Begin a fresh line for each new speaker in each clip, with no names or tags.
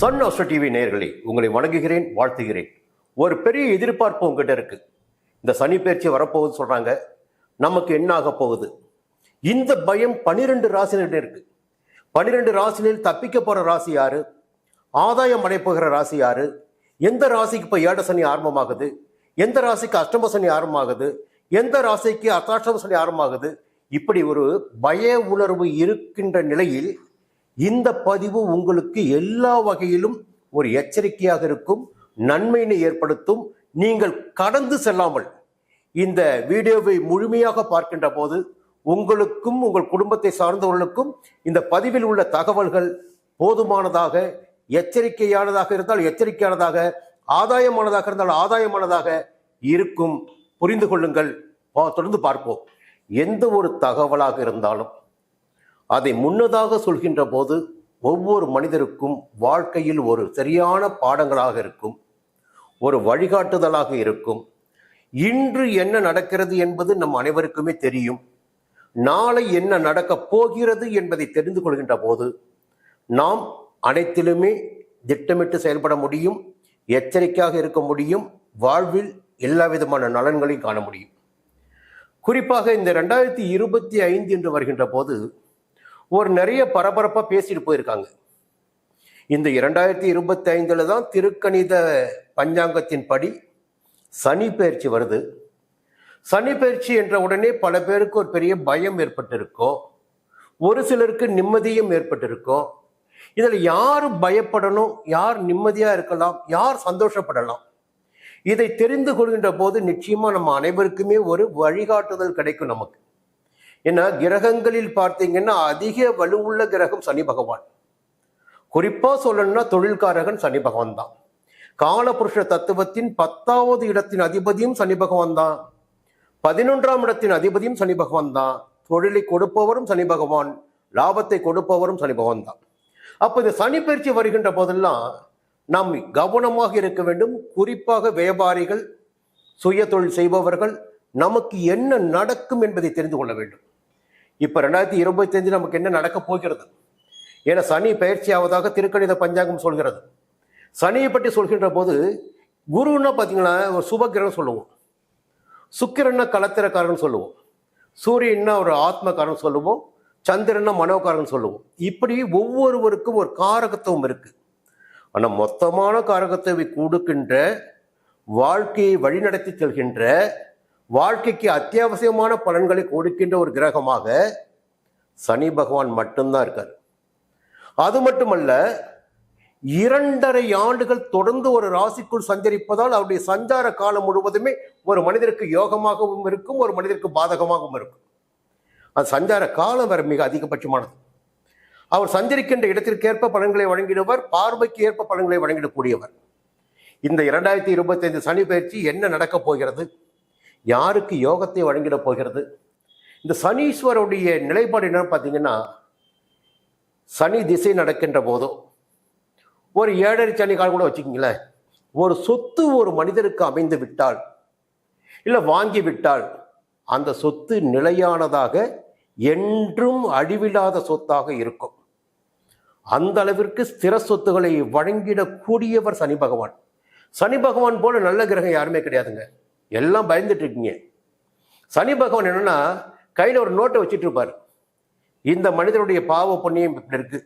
Sun astro TV நேயர்களே உங்களை வணங்குகிறேன் வாழ்த்துகிறேன். ஒரு பெரிய எதிர்பார்ப்பு உங்ககிட்ட இருக்கு. இந்த சனி பயிற்சி வரப்போகுது சொல்றாங்க. நமக்கு என்ன ஆக போகுது? இந்த பயம் பனிரெண்டு ராசினிகிட்ட இருக்கு. பனிரெண்டு ராசினில் தப்பிக்க போற ராசி யாரு? ஆதாயம் அடைப்போகிற ராசி யாரு? எந்த ராசிக்கு இப்போ ஏழ சனி ஆரம்பமாகுது? எந்த ராசிக்கு அஷ்டம சனி ஆரம்பமாகுது? எந்த ராசிக்கு அர்த்தாஷ்டம சனி ஆரம்பமாகுது? இப்படி ஒரு பய உணர்வு இருக்கின்ற நிலையில் இந்த பதிவு உங்களுக்கு எல்லா வகையிலும் ஒரு எச்சரிக்கையாக இருக்கும் நன்மையினை ஏற்படுத்தும். நீங்கள் கடந்து செல்லாமல் இந்த வீடியோவை முழுமையாக பார்க்கின்ற போது உங்களுக்கும் உங்கள் குடும்பத்தை சார்ந்தவர்களுக்கும் இந்த பதிவில் உள்ள தகவல்கள் போதுமானதாக எச்சரிக்கையானதாக இருந்தால் எச்சரிக்கையானதாக ஆதாயமானதாக இருந்தால் ஆதாயமானதாக இருக்கும். புரிந்து கொள்ளுங்கள். தொடர்ந்து பார்ப்போம். எந்த ஒரு தகவலாக இருந்தாலும் அதை முன்னதாக சொல்கின்ற போது ஒவ்வொரு மனிதருக்கும் வாழ்க்கையில் ஒரு சரியான பாடங்களாக இருக்கும் ஒரு வழிகாட்டுதலாக இருக்கும். இன்று என்ன நடக்கிறது என்பது நம் அனைவருக்குமே தெரியும். நாளை என்ன நடக்கப் போகிறது என்பதை தெரிந்து கொள்கின்ற போது நாம் அனைத்திலுமே திட்டமிட்டு செயல்பட முடியும் எச்சரிக்கையாக இருக்க முடியும் வாழ்வில் எல்லா விதமான நலன்களையும் காண முடியும். குறிப்பாக இந்த ரெண்டாயிரத்தி இருபத்தி ஐந்து என்று வருகின்ற போது ஒரு நிறைய பரபரப்பாக பேசிட்டு போயிருக்காங்க. இந்த இரண்டாயிரத்தி இருபத்தி ஐந்தில் தான் திருக்கணித பஞ்சாங்கத்தின் படி சனி பயிற்சி வருது. சனி பயிற்சி என்ற உடனே பல பேருக்கு ஒரு பெரிய பயம் ஏற்பட்டிருக்கும். ஒரு சிலருக்கு நிம்மதியும் ஏற்பட்டிருக்கும். இதில் யார் பயப்படணும் யார் நிம்மதியாக இருக்கலாம் யார் சந்தோஷப்படலாம்? இதை தெரிந்து கொள்கின்ற போது நிச்சயமாக நம்ம அனைவருக்குமே ஒரு வழிகாட்டுதல் கிடைக்கும் நமக்கு. ஏன்னா கிரகங்களில் பார்த்தீங்கன்னா அதிக வலுவுள்ள கிரகம் சனி பகவான். குறிப்பா சொல்லணும்னா தொழில்காரகன் சனி பகவான் தான். காலபுருஷ தத்துவத்தின் பத்தாவது இடத்தின் அதிபதியும் சனி பகவான் தான். பதினொன்றாம் இடத்தின் அதிபதியும் சனி பகவான் தான். தொழிலை கொடுப்பவரும் சனி பகவான் லாபத்தை கொடுப்பவரும் சனி பகவான் தான். அப்போ இந்த சனி பயிற்சி வருகின்ற போதெல்லாம் நாம் கவனமாக இருக்க வேண்டும். குறிப்பாக வியாபாரிகள் சுய தொழில் செய்பவர்கள் நமக்கு என்ன நடக்கும் என்பதை தெரிந்து கொள்ள வேண்டும். இப்போ ரெண்டாயிரத்தி இருபத்தஞ்சு நமக்கு என்ன நடக்கப் போகிறது? ஏன்னா சனி பயிற்சி ஆவதாக திருக்கணித பஞ்சாங்கம் சொல்கிறது. சனியை பற்றி சொல்கின்ற போது குருன்னா பார்த்தீங்கன்னா ஒரு சுபகிரகம் சொல்லுவோம். சுக்கிரன்னா கலத்திரக்காரன் சொல்லுவோம். சூரியன்னா ஒரு ஆத்மகாரன் சொல்லுவோம். சந்திரன்னா மனோக்காரன் சொல்லுவோம். இப்படி ஒவ்வொருவருக்கும் ஒரு காரகத்துவம் இருக்குது ஆனால் மொத்தமான காரகத்தை கொடுக்கின்ற வாழ்க்கையை வழிநடத்தி செல்கின்ற வாழ்க்கைக்கு அத்தியாவசியமான பலன்களை கொடுக்கின்ற ஒரு கிரகமாக சனி பகவான் மட்டும்தான் இருக்கார். அது மட்டுமல்ல இரண்டரை ஆண்டுகள் தொடர்ந்து ஒரு ராசிக்குள் சஞ்சரிப்பதால் அவருடைய சஞ்சார காலம் முழுவதுமே ஒரு மனிதருக்கு யோகமாகவும் இருக்கும் ஒரு மனிதருக்கு பாதகமாகவும் இருக்கும். அது சஞ்சார காலம் வேற மிக அதிகபட்சமானது. அவர் சஞ்சரிக்கின்ற இடத்திற்கேற்ப பலன்களை வழங்கிடுவர் பார்வைக்கு ஏற்ப பலன்களை வழங்கிடக்கூடியவர். இந்த இரண்டாயிரத்தி இருபத்தைந்து சனி பயிற்சி என்ன நடக்கப் போகிறது? யாருக்கு யோகத்தை வழங்கிடப் போகிறது? இந்த சனீஸ்வருடைய நிலைப்பாடு என்னன்னு பார்த்தீங்கன்னா சனி திசை நடக்கின்ற போதோ ஒரு ஏழரை சனி காலம் கூட வச்சுக்கிங்களேன். ஒரு சொத்து ஒரு மனிதருக்கு அமைந்து விட்டால் இல்லை வாங்கி விட்டால் அந்த சொத்து நிலையானதாக என்றும் அழிவில்லாத சொத்தாக இருக்கும். அந்த அளவிற்கு ஸ்திர சொத்துக்களை வழங்கிடக்கூடியவர் சனி பகவான். சனி பகவான் போல நல்ல கிரகம் யாருமே கிடையாதுங்க. எல்லாம் பயந்துட்டு இருக்கீங்க சனி பகவான் என்னன்னா கையில் ஒரு நோட்டை வச்சுட்டு இருப்பார் இந்த மனிதனுடைய பாவ புண்ணியம் இப்படி இருக்கு.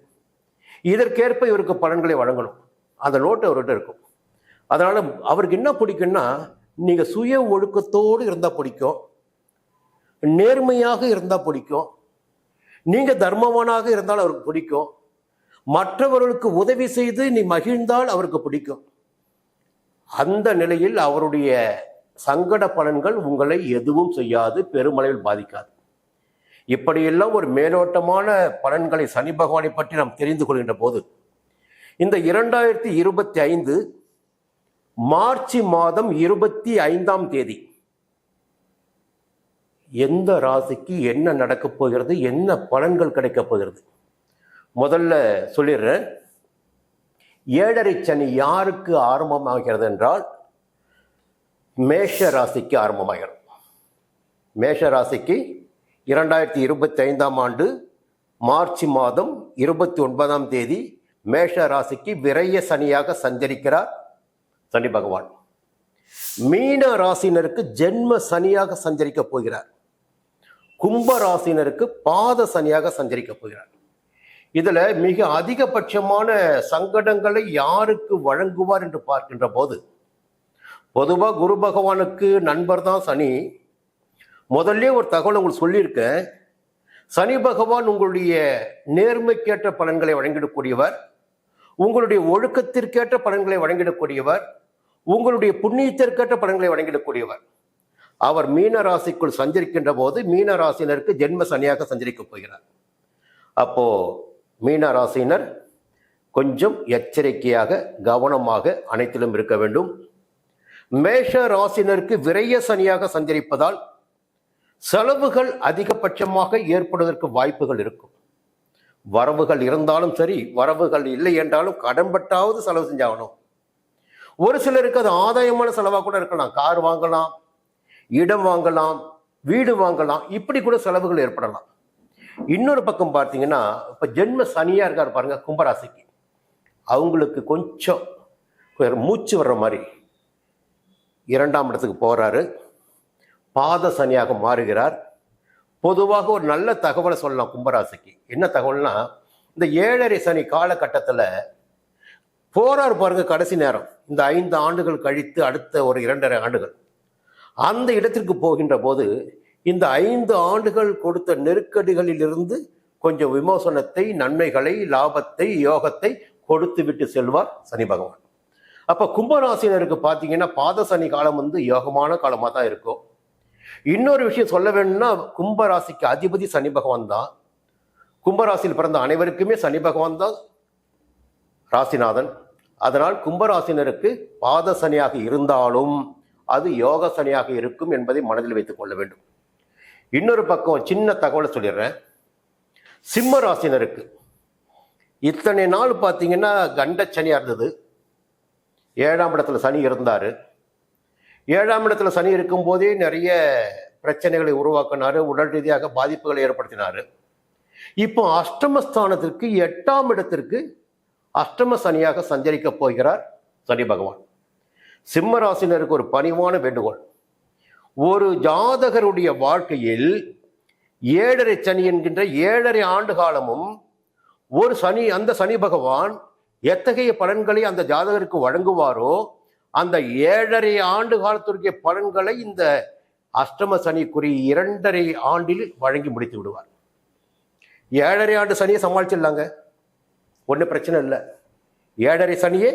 இதற்கேற்ப இவருக்கு பலன்களை வழங்கணும். அந்த நோட்டு அவர்கிட்ட இருக்கும். அதனால அவருக்கு என்ன பிடிக்கும்னா நீங்க சுய ஒழுக்கத்தோடு இருந்தால் பிடிக்கும். நேர்மையாக இருந்தால் பிடிக்கும். நீங்க தர்மவானாக இருந்தால் அவருக்கு பிடிக்கும். மற்றவர்களுக்கு உதவி செய்து நீ மகிழ்ந்தால் அவருக்கு பிடிக்கும். அந்த நிலையில் அவருடைய சங்கட பலன்கள் உங்களை எதுவும் செய்யாது பெருமளவில் பாதிக்காது. இப்படியெல்லாம் ஒரு மேலோட்டமான பலன்களை சனி பகவானை பற்றி நாம் தெரிந்து கொள்கின்ற போது இந்த இரண்டாயிரத்தி இருபத்தி ஐந்து மார்ச் மாதம் இருபத்தி ஐந்தாம் தேதி எந்த ராசிக்கு என்ன நடக்கப் போகிறது என்ன பலன்கள் கிடைக்கப் போகிறது? முதல்ல சொல்லிடுறேன். ஏழரை சனி யாருக்கு ஆரம்பமாகிறது என்றால் மேஷ ராசிக்கு ஆரம்பமாகிறது மேஷ ராசிக்கு இரண்டாயிரத்தி இருபத்தி ஐந்தாம் ஆண்டு மார்ச் மாதம் இருபத்தி ஒன்பதாம் தேதி மேஷ ராசிக்கு விரைய சனியாக சஞ்சரிக்கிறார் சனி பகவான். மீன ராசினருக்கு ஜென்ம சனியாக சஞ்சரிக்க போகிறார். கும்ப ராசினருக்கு பாத சனியாக சஞ்சரிக்க போகிறார். இதுல மிக அதிகபட்சமான சங்கடங்களை யாருக்கு வழங்குவார் என்று பார்க்கின்ற போது பொதுவாக குரு பகவானுக்கு நண்பர் தான் சனி. முதல்ல ஒரு தகவல் உங்களுக்கு சொல்லியிருக்கேன். சனி பகவான் உங்களுடைய நேர்மைக்கேற்ற பலன்களை வழங்கிடக்கூடியவர். உங்களுடைய ஒழுக்கத்திற்கேற்ற பலன்களை வழங்கிடக்கூடியவர். உங்களுடைய புண்ணியத்திற்கேற்ற பலன்களை வழங்கிடக்கூடியவர். அவர் மீன ராசிக்குள் சஞ்சரிக்கின்ற போது மீன ராசினருக்கு ஜென்ம சனியாக சஞ்சரிக்கப் போகிறார். அப்போ மீன ராசினர் கொஞ்சம் எச்சரிக்கையாக கவனமாக அனைத்திலும் இருக்க வேண்டும். மேஷ ராசினருக்கு விரைய சனியாக சஞ்சரிப்பதால் செலவுகள் அதிகபட்சமாக ஏற்படுவதற்கு வாய்ப்புகள் இருக்கும். வரவுகள் இருந்தாலும் சரி வரவுகள் இல்லை என்றாலும் கடன்பட்டாவது செலவு செஞ்சாகணும். ஒரு சிலருக்கு அது ஆதாயமான செலவாக கூட இருக்கலாம். கார் வாங்கலாம் இடம் வாங்கலாம் வீடு வாங்கலாம் இப்படி கூட செலவுகள் ஏற்படலாம். இன்னொரு பக்கம் பார்த்தீங்கன்னா இப்போ ஜென்ம சனியாக இருக்கார் பாருங்க கும்பராசிக்கு. அவங்களுக்கு கொஞ்சம் மூச்சு வர்ற மாதிரி. இரண்டாம் இடத்துக்கு போகிறாரு பாத சனியாக மாறுகிறார். பொதுவாக ஒரு நல்ல தகவலை சொல்லலாம் கும்பராசிக்கு. என்ன தகவல்னா இந்த ஏழரை சனி காலகட்டத்தில் போறார் பாருங்க கடைசி நேரம். இந்த ஐந்து ஆண்டுகள் கழித்து அடுத்த ஒரு இரண்டரை ஆண்டுகள். அந்த இடத்திற்கு போகின்ற போது இந்த ஐந்து ஆண்டுகள் கொடுத்த நெருக்கடிகளிலிருந்து கொஞ்சம் விமோசனத்தை நன்மைகளை லாபத்தை யோகத்தை கொடுத்து விட்டு செல்வார் சனி பகவான். அப்ப கும்பராசினருக்கு பார்த்தீங்கன்னா பாத சனி காலம் வந்து யோகமான காலமாக தான் இருக்கும். இன்னொரு விஷயம் சொல்ல வேணும்னா கும்பராசிக்கு அதிபதி சனி பகவான் தான். கும்பராசியில் பிறந்த அனைவருக்குமே சனி பகவான் தான். ராசிநாதன். அதனால் கும்பராசினருக்கு பாத சனியாக இருந்தாலும் அது யோக சனியாக இருக்கும் என்பதை மனதில் வைத்துக் கொள்ள வேண்டும். இன்னொரு பக்கம் சின்ன தகவலை சொல்லிடுறேன். சிம்ம ராசினருக்கு இத்தனை நாள் பார்த்தீங்கன்னா கண்ட சனியாக இருந்தது. ஏழாம் இடத்துல சனி இருந்தார். ஏழாம் இடத்துல சனி இருக்கும்போதே நிறைய பிரச்சனைகளை உருவாக்கினார் உடல் ரீதியாக பாதிப்புகளை ஏற்படுத்தினார். இப்போ அஷ்டமஸ்தானத்திற்கு எட்டாம் இடத்திற்கு அஷ்டம சனியாக சஞ்சரிக்க போகிறார் சனி பகவான். சிம்ம ராசினருக்கு ஒரு பணிவான வேண்டுகோள். ஒரு ஜாதகருடைய வாழ்க்கையில் ஏழரை சனி என்கின்ற ஏழரை ஆண்டு காலமும் ஒரு சனி அந்த சனி பகவான் எத்தகைய பலன்களை அந்த ஜாதகருக்கு வழங்குவாரோ அந்த ஏழரை ஆண்டு காலத்திற்குரிய பலன்களை இந்த அஷ்டம சனிக்குரிய இரண்டரை ஆண்டில் வழங்கி முடித்து விடுவார். ஏழரை ஆண்டு சனியை சமாளிச்சிடலாங்க. ஒன்றும் பிரச்சனை இல்லை. ஏழரை சனியே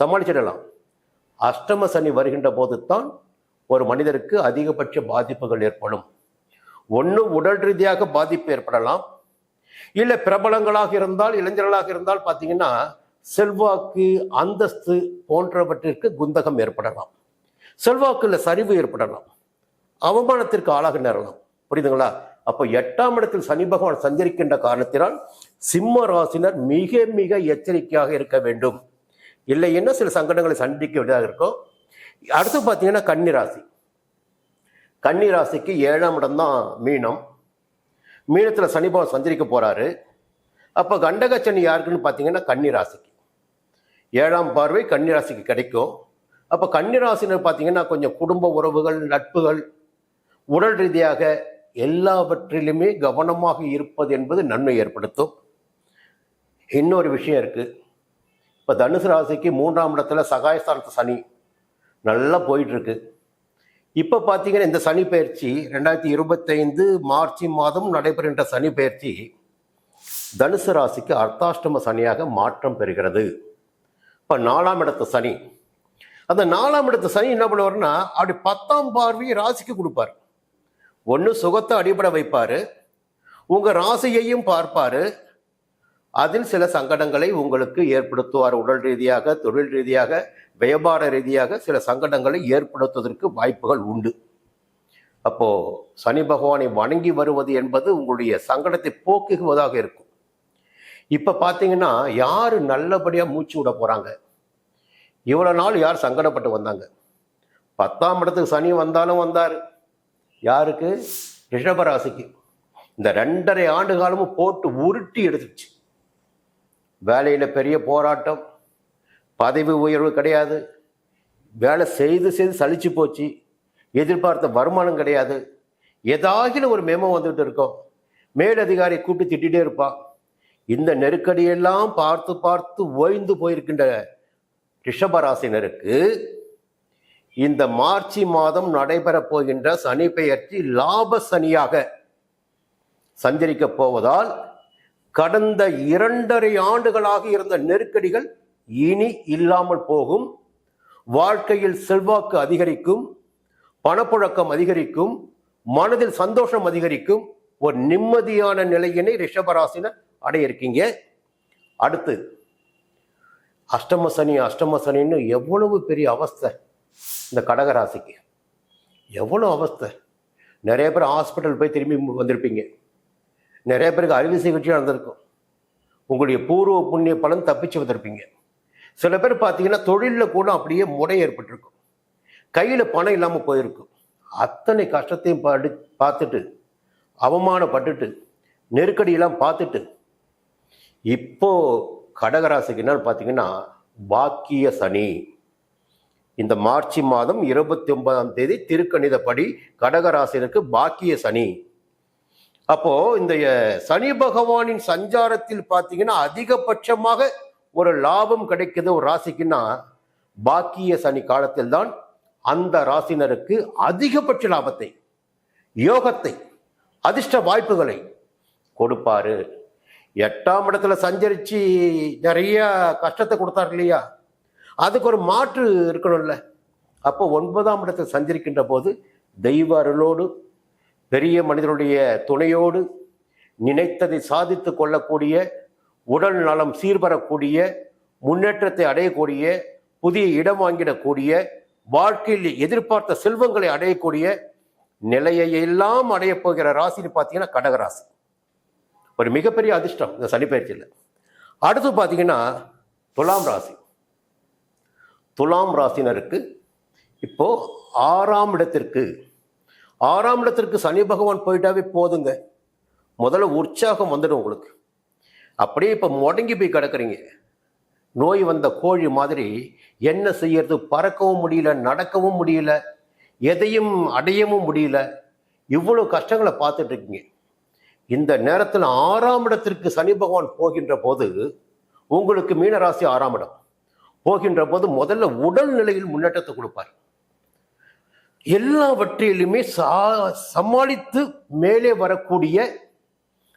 சமாளிச்சிடலாம். அஷ்டம சனி வருகின்ற போது தான் ஒரு மனிதருக்கு அதிகபட்ச பாதிப்புகள் ஏற்படும். ஒன்று உடல் ரீதியாக பாதிப்பு ஏற்படலாம். இல்லை பிரபலங்களாக இருந்தால் இளைஞர்களாக இருந்தால் பார்த்தீங்கன்னா செல்வாக்கு அந்தஸ்து போன்றவற்றிற்கு குந்தகம் ஏற்படலாம். செல்வாக்கில் சரிவு ஏற்படலாம். அவமானத்திற்கு ஆளாக நேரலாம். புரியுதுங்களா? அப்போ எட்டாம் இடத்தில் சனி பகவான் சஞ்சரிக்கின்ற காரணத்தினால் சிம்ம ராசினர் மிக மிக எச்சரிக்கையாக இருக்க வேண்டும். இல்லை என்ன? சில சங்கடங்களை சந்திக்க வேண்டியதாக இருக்கும். அடுத்து பார்த்தீங்கன்னா கன்னி ராசி. கன்னி ராசிக்கு ஏழாம் இடம் தான் மீனம். மீனத்தில் சனி பகவான் சஞ்சரிக்க போகிறாரு அப்போ கண்டக சனி யாருக்குன்னு பார்த்தீங்கன்னா கன்னிராசிக்கு ஏழாம் பார்வை கன்னிராசிக்கு கிடைக்கும். அப்போ கன்னிராசினர் பார்த்தீங்கன்னா கொஞ்சம் குடும்ப உறவுகள் நட்புகள் உடல் ரீதியாக எல்லாவற்றிலுமே கவனமாக இருப்பது என்பது நன்மை ஏற்படுத்தும். இன்னொரு விஷயம் இருக்குது இப்போ தனுசு ராசிக்கு மூன்றாம் இடத்துல சகாயஸ்தானத்து சனி நல்லா போயிட்டுருக்கு. இப்போ பார்த்தீங்கன்னா இந்த சனி பயிற்சி ரெண்டாயிரத்தி இருபத்தைந்து மார்ச் மாதம் நடைபெறுகின்ற சனி பயிற்சி தனுசு ராசிக்கு அர்த்தாஷ்டம சனியாக மாற்றம் பெறுகிறது. இப்போ நாலாம் இடத்து சனி. அந்த நாலாம் இடத்து சனி என்ன பண்ணுவார்னா அப்படி பத்தாம் பார்வையை ராசிக்கு கொடுப்பார். ஒன்று சுகத்தை அடிபட வைப்பார். உங்கள் ராசியையும் பார்ப்பார். அதில் சில சங்கடங்களை உங்களுக்கு ஏற்படுத்துவார். உடல் ரீதியாக தொழில் ரீதியாக வியாபார ரீதியாக சில சங்கடங்களை ஏற்படுத்துவதற்கு வாய்ப்புகள் உண்டு. அப்போ சனி பகவானை வணங்கி வருவது என்பது உங்களுடைய சங்கடத்தை போக்குவதாக இருக்கும். இப்போ பார்த்தீங்கன்னா யார் நல்லபடியாக மூச்சு விட போகிறாங்க இவ்வளோ நாள் யார் சங்கடப்பட்டு வந்தாங்க? பத்தாம் இடத்துக்கு சனி வந்தாலும் வந்தார். யாருக்கு? ரிஷபராசிக்கு. இந்த ரெண்டரை ஆண்டு காலமும் போட்டு உருட்டி எடுத்துச்சு வேலையில் பெரிய போராட்டம் பதவி உயர்வு கிடையாது. வேலை செய்து செய்து சளிச்சு போச்சு. எதிர்பார்த்த வருமானம் கிடையாது. ஏதாகிலும் ஒரு மேமோ வந்துகிட்டு இருக்கோம். மேலதிகாரி கூப்பிட்டு திட்டிகிட்டே இருப்பான் இந்த நெருக்கடியெல்லாம் பார்த்து பார்த்து ஓய்ந்து போயிருக்கின்ற ரிஷபராசினருக்கு இந்த மார்ச் மாதம் நடைபெறப் போகின்ற சனி பெயர்ச்சி லாப சனியாக சஞ்சரிக்கப் போவதால் கடந்த இரண்டரை ஆண்டுகளாக இருந்த நெருக்கடிகள் இனி இல்லாமல் போகும். வாழ்க்கையில் செல்வாக்கு அதிகரிக்கும் பணப்புழக்கம் அதிகரிக்கும் மனதில் சந்தோஷம் அதிகரிக்கும் ஒரு நிம்மதியான நிலையினை ரிஷபராசினர் அடைய இருக்கீங்க அடுத்து அஷ்டம சனி அஷ்டம சனின்னு எவ்வளவு பெரிய அவஸ்தை இந்த கடகராசிக்கு. எவ்வளோ அவஸ்தை. நிறைய பேர் ஹாஸ்பிட்டல் போய் திரும்பி வந்திருப்பீங்க. நிறைய பேருக்கு அறுவை சிகிச்சை நடந்திருக்கும். உங்களுடைய பூர்வ புண்ணிய பலன் தப்பிச்சு வந்திருப்பீங்க. சில பேர் பார்த்தீங்கன்னா தொழிலில் கூட அப்படியே முறை ஏற்பட்டிருக்கும். கையில் பணம் இல்லாமல் போயிருக்கும். அத்தனை கஷ்டத்தையும் படி பார்த்துட்டு அவமானப்பட்டுட்டு நெருக்கடியெல்லாம் பார்த்துட்டு இப்போ கடகராசிக்கு பார்த்தீங்கன்னா பாக்கிய சனி. இந்த மார்ச் மாதம் இருபத்தி ஒன்பதாம் தேதி திருக்கணிதப்படி கடகராசினருக்கு பாக்கிய சனி. அப்போ இந்த சனி பகவானின் சஞ்சாரத்தில் பார்த்தீங்கன்னா அதிகபட்சமாக ஒரு லாபம் கிடைக்கிறது ஒரு ராசிக்குன்னா பாக்கிய சனி காலத்தில் தான் அந்த ராசினருக்கு அதிகபட்ச லாபத்தை யோகத்தை அதிர்ஷ்ட வாய்ப்புகளை கொடுப்பாரு. எட்டாம் இடத்துல சஞ்சரித்து நிறைய கஷ்டத்தை கொடுத்தாரு இல்லையா? அதுக்கு ஒரு மாற்று இருக்கணும்ல. அப்போ ஒன்பதாம் இடத்தில் சஞ்சரிக்கின்ற போது தெய்வ அருளோடு பெரிய மனிதனுடைய துணையோடு நினைத்ததை சாதித்து கொள்ளக்கூடிய உடல் நலம் சீர்பெறக்கூடிய முன்னேற்றத்தை அடையக்கூடிய புதிய இடம் வாங்கிடக்கூடிய வாழ்க்கையில் எதிர்பார்த்த செல்வங்களை அடையக்கூடிய நிலையை எல்லாம் அடையப் போகிற ராசின்னு பார்த்தீங்கன்னா கடகராசி. ஒரு மிகப்பெரிய அதிர்ஷ்டம் இந்த சனி பயிற்சியில். அடுத்து பார்த்தீங்கன்னா துலாம் ராசி. துலாம் ராசினருக்கு இப்போது ஆறாம் இடத்திற்கு. ஆறாம் இடத்திற்கு சனி பகவான் போயிட்டாவே போதுங்க. முதல்ல உற்சாகம் வந்துடும் உங்களுக்கு. அப்படியே இப்போ முடங்கி போய் கிடக்குறீங்க. நோய் வந்த கோழி மாதிரி என்ன செய்யறது? பறக்கவும் முடியல நடக்கவும் முடியல எதையும் அடையவும் முடியல. இவ்வளோ கஷ்டங்களை பார்த்துட்டு இருக்கீங்க. இந்த நேரத்தில் ஆறாம் இடத்திற்கு சனி பகவான் போகின்ற போது உங்களுக்கு மீனராசி ஆறாம் இடம். போகின்ற போது முதல்ல உடல் நிலையில் முன்னேற்றத்தை கொடுப்பார். எல்லாவற்றிலுமே சா சமாளித்து மேலே வரக்கூடிய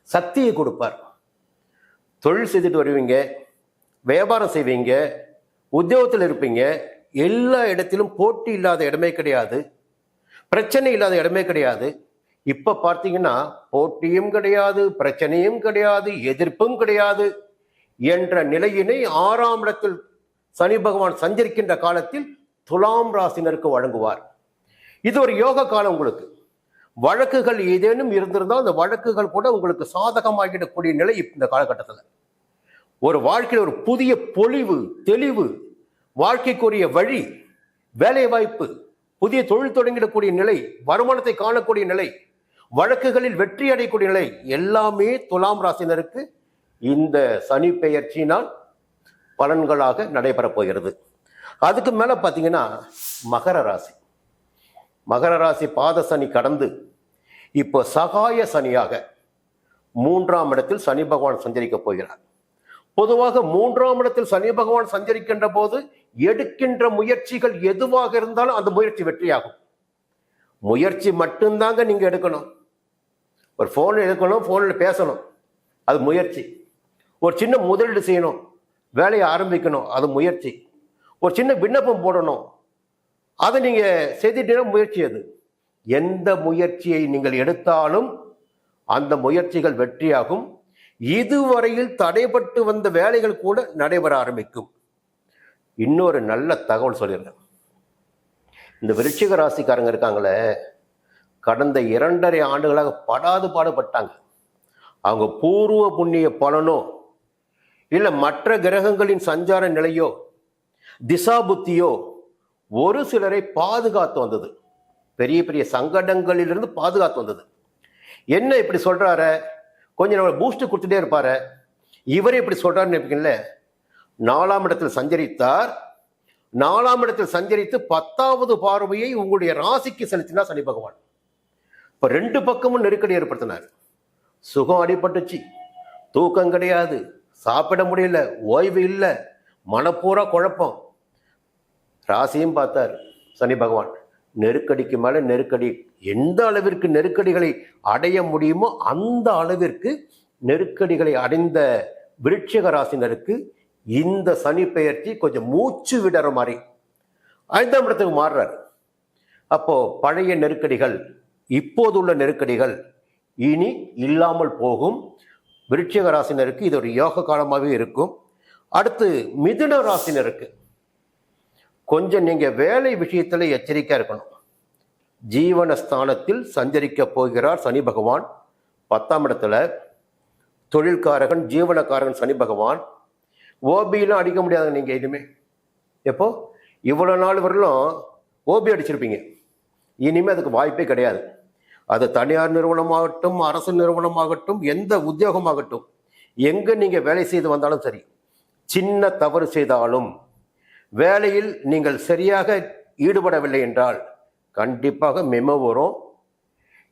சக்தியை கொடுப்பார். தொழில் செய்துட்டு வருவீங்க வியாபாரம் செய்வீங்க உத்தியோகத்தில் இருப்பீங்க எல்லா இடத்திலும் போட்டி இல்லாத இடமே கிடையாது பிரச்சனை இல்லாத இடமே கிடையாது. இப்ப பார்த்தீங்கன்னா போட்டியும் கிடையாது பிரச்சனையும் கிடையாது எதிர்ப்பும் கிடையாது என்ற நிலையினை ஆறாம் இடத்தில் சனி பகவான் சஞ்சரிக்கின்ற காலத்தில் துலாம் ராசினருக்கு வழங்குவார். இது ஒரு யோக காலம் உங்களுக்கு. வழக்குகள் ஏதேனும் இருந்திருந்தால் அந்த வழக்குகள் கூட உங்களுக்கு சாதகமாகிடக்கூடிய நிலை இந்த காலகட்டத்தில். ஒரு வாழ்க்கையில் ஒரு புதிய பொலிவு தெளிவு வாழ்க்கைக்குரிய வழி வேலை வாய்ப்பு புதிய தொழில் தொடங்கிடக்கூடிய நிலை வருமானத்தை காணக்கூடிய நிலை வழக்குகளில் வெற்றி அடையக்கூடிய நிலை எல்லாமே துலாம் ராசினருக்கு இந்த சனி பெயர்ச்சியினால் பலன்களாக நடைபெறப் போகிறது. அதுக்கு மேலே பார்த்தீங்கன்னா மகர ராசி. மகர ராசி பாத சனி கடந்து இப்போ சகாய சனியாக மூன்றாம் இடத்தில் சனி பகவான் சஞ்சரிக்கப் போகிறார். பொதுவாக மூன்றாம் இடத்தில் சனி பகவான் சஞ்சரிக்கின்ற போது எடுக்கின்ற முயற்சிகள் எதுவாக இருந்தாலும் அந்த முயற்சி வெற்றியாகும். முயற்சி மட்டும்தாங்க நீங்க எடுக்கணும். ஒரு ஃபோன் எடுக்கணும் ஃபோனில் பேசணும். அது முயற்சி. ஒரு சின்ன முதலீடு செய்யணும். வேலையை ஆரம்பிக்கணும். அது முயற்சி. ஒரு சின்ன விண்ணப்பம் போடணும். அதை நீங்கள் செய்துட்டீங்கன்னா முயற்சி அது. எந்த முயற்சியை நீங்கள் எடுத்தாலும் அந்த முயற்சிகள் வெற்றியாகும். இதுவரையில் தடைபட்டு வந்த வேலைகள் கூட நடைபெற ஆரம்பிக்கும். இன்னொரு நல்ல தகவல் சொல்லிடுறேன். இந்த விருச்சிக ராசிக்காரங்க இருக்காங்களே கடந்த இரண்டரை ஆண்டுகளாக படாது பாடுபட்டாங்க. அவங்க பூர்வ புண்ணிய பலனோ இல்லை மற்ற கிரகங்களின் சஞ்சார நிலையோ திசா புத்தியோ ஒரு சிலரை பாதுகாத்து வந்தது. பெரிய பெரிய சங்கடங்களிலிருந்து பாதுகாத்து வந்தது. என்ன இப்படி சொல்கிறார கொஞ்சம் நம்ம பூஸ்ட் கொடுத்துட்டே இருப்பார். இவரே இப்படி சொல்கிறாருன்னு நினைப்பீங்கல்ல நாலாம் இடத்தில் சஞ்சரித்தார். நாலாம் இடத்தில் சஞ்சரித்து பத்தாவது பார்வையை உங்களுடைய ராசிக்கு செலுத்தினார் சனி பகவான். இப்போ ரெண்டு பக்கமும் நெருக்கடி ஏற்படுத்தினார். சுகம் அடிபட்டுச்சு. தூக்கம் கிடையாது. சாப்பிட முடியல. ஓய்வு இல்லை. மனப்பூரா குழப்பம். ராசியும் பார்த்தார். சனி பகவான் நெருக்கடிக்கு மேலே நெருக்கடி எந்த அளவிற்கு நெருக்கடிகளை அடைய முடியுமோ அந்த அளவிற்கு நெருக்கடிகளை அடைந்த விருட்சிக ராசினருக்கு இந்த சனி பெயர்ச்சி கொஞ்சம் மூச்சு விடுற மாதிரி ஐந்தாம் இடத்துக்கு மாறுறாரு. அப்போ பழைய நெருக்கடிகள் இப்போது உள்ள நெருக்கடிகள் இனி இல்லாமல் போகும். விருட்சிக ராசினருக்கு இது ஒரு யோக காலமாகவே இருக்கும். அடுத்து மிதுன ராசினருக்கு கொஞ்சம் நீங்கள் வேலை விஷயத்தில் எச்சரிக்கையாக இருக்கணும். ஜீவனஸ்தானத்தில் சஞ்சரிக்க போகிறார் சனி பகவான். பத்தாம் இடத்துல தொழில்காரகன் ஜீவனக்காரகன் சனி பகவான். ஓபிலாம் அடிக்க முடியாது நீங்கள் எதுவுமே. எப்போ? இவ்வளோ நாள் வரலும் ஓபி அடிச்சிருப்பீங்க. இனிமேல் அதுக்கு வாய்ப்பே கிடையாது. அது தனியார் நிறுவனமாகட்டும் அரசு நிறுவனமாகட்டும் எந்த உத்தியோகமாகட்டும் எங்கே நீங்கள் வேலை செய்து வந்தாலும் சரி சின்ன தவறு செய்தாலும் வேலையில் நீங்கள் சரியாக ஈடுபடவில்லை என்றால் கண்டிப்பாக மெமோ வரும்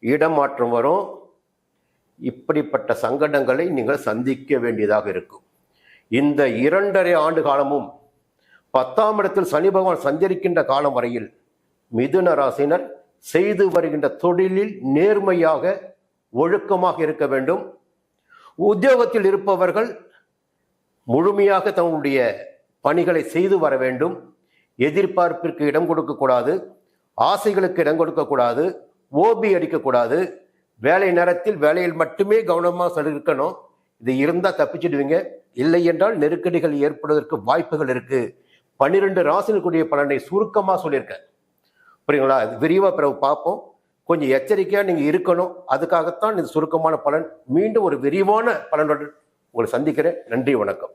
இடமாற்றம் வரும். இப்படிப்பட்ட சங்கடங்களை நீங்கள் சந்திக்க வேண்டியதாக இருக்கும். இந்த இரண்டரை ஆண்டு காலமும் பத்தாம் இடத்தில் சனி பகவான் சஞ்சரிக்கின்ற காலம் வரையில் மிதுன ராசினர் செய்து வருகின்ற தொழிலில் நேர்மையாக ஒழுக்கமாக இருக்க வேண்டும். உத்தியோகத்தில் இருப்பவர்கள் முழுமையாக தங்களுடைய பணிகளை செய்து வர வேண்டும். எதிர்பார்ப்பிற்கு இடம் கொடுக்கக்கூடாது. ஆசைகளுக்கு இடம் கொடுக்கக்கூடாது. ஓபி அடிக்கக்கூடாது. வேலை நேரத்தில் வேலையில் மட்டுமே கவனமாக இருக்கணும். இது இருந்தால் தப்பிச்சிடுவீங்க. இல்லை என்றால் நெருக்கடிகள் ஏற்படுவதற்கு வாய்ப்புகள் இருக்கு. பன்னிரெண்டு ராசினுக்குரிய பலனை சுருக்கமாக சொல்லியிருக்கேன் புரியுங்களா விரிவாக பிறகு பார்ப்போம். கொஞ்சம் எச்சரிக்கையாக நீங்கள் இருக்கணும். அதுக்காகத்தான் இது சுருக்கமான பலன். மீண்டும் ஒரு விரிவான பலனுடன் உங்களை சந்திக்கிறேன். நன்றி வணக்கம்.